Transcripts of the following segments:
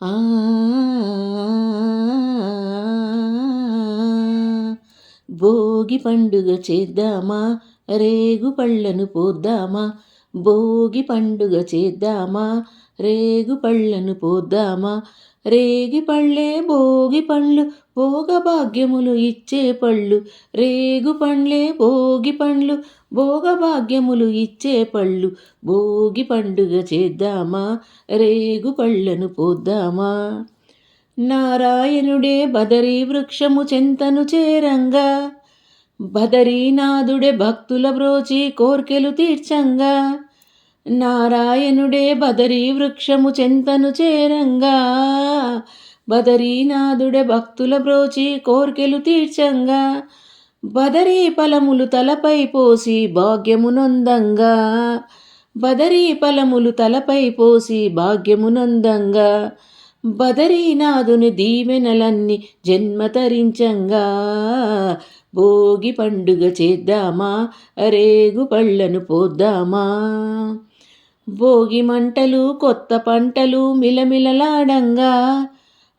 ఆ భోగి పండుగ చేద్దామా రేగు పళ్ళను పోద్దామా భోగి పండుగ చేద్దామా రేగు పళ్ళను పోద్దామా? రేగి పళ్ళే భోగి పండ్లు భోగ భాగ్యములు ఇచ్చే పళ్ళు. రేగు పండ్లే భోగి పండ్లు భోగ భాగ్యములు ఇచ్చే పళ్ళు. భోగి పండుగ చేద్దామా? రేగు పళ్ళను పోద్దామా? నారాయణుడే బదరీ వృక్షము చెంతను చేరంగా. బదరీనాథుడే భక్తుల బ్రోచి కోర్కెలు తీర్చంగా. నారాయణుడే బదరీ వృక్షము చెంతను చేరంగా బదరీనాథుడే భక్తుల బ్రోచి కోర్కెలు తీర్చంగా బదరీ ఫలములు తలపై పోసి భాగ్యమునందంగా బదరీ ఫలములు తలపై పోసి భాగ్యమునందంగా బదరీనాథుని దీవెనలన్నీ జన్మతరించంగా భోగి పండుగ చేద్దామా రేగు పళ్ళను పోద్దామా. భోగి మంటలు కొత్త పంటలు మిలమిలలాడంగా.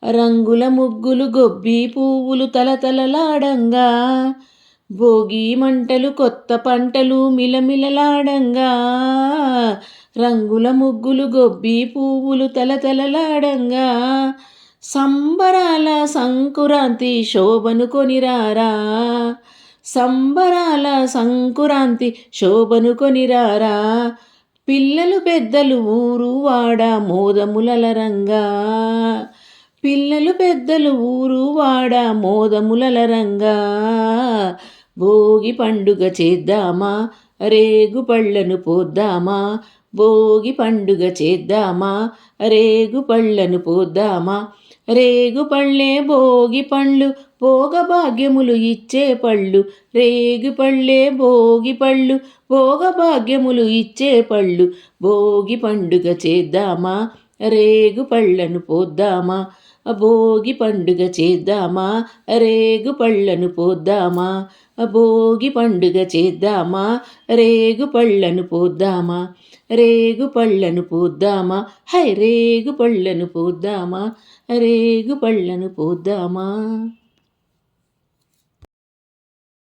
రంగుల ముగ్గులు గొబ్బి పువ్వులు తలతలలాడంగా. భోగి మంటలు కొత్త పంటలు మిలమిలలాడంగా. రంగుల ముగ్గులు గొబ్బి పువ్వులు తలతలలాడంగా. సంబరాల సంకురాంతి శోభను కొనిరారా. సంబరాల సంకురాంతి శోభను కొనిరారా. పిల్లలు పెద్దలు ఊరు వాడ మోదములలరంగా పిల్లలు పెద్దలు ఊరు వాడ మోదములలరంగా భోగి పండుగ చేద్దామా? రేగు పళ్ళను పోద్దామా? భోగి పండుగ చేద్దామా? రేగు పళ్ళను పోద్దామా? రేగు పళ్ళే భోగి పండ్లు భోగ భాగ్యములు ఇచ్చే పళ్ళు. రేగు పళ్ళే భోగి పళ్ళు భోగభాగ్యములు ఇచ్చే పళ్ళు. భోగి పండుగ చేద్దామా? రేగు పళ్ళను పోద్దామా? భోగి పండుగ చేద్దామా? రేగు పళ్ళను పోద్దామా? భోగి పండుగ చేద్దామా? రేగు పళ్ళను పోద్దామా? రేగు పళ్ళను పోద్దామా? హై రేగు పళ్ళను పోద్దామా? రేగు పళ్ళను పోద్దామా?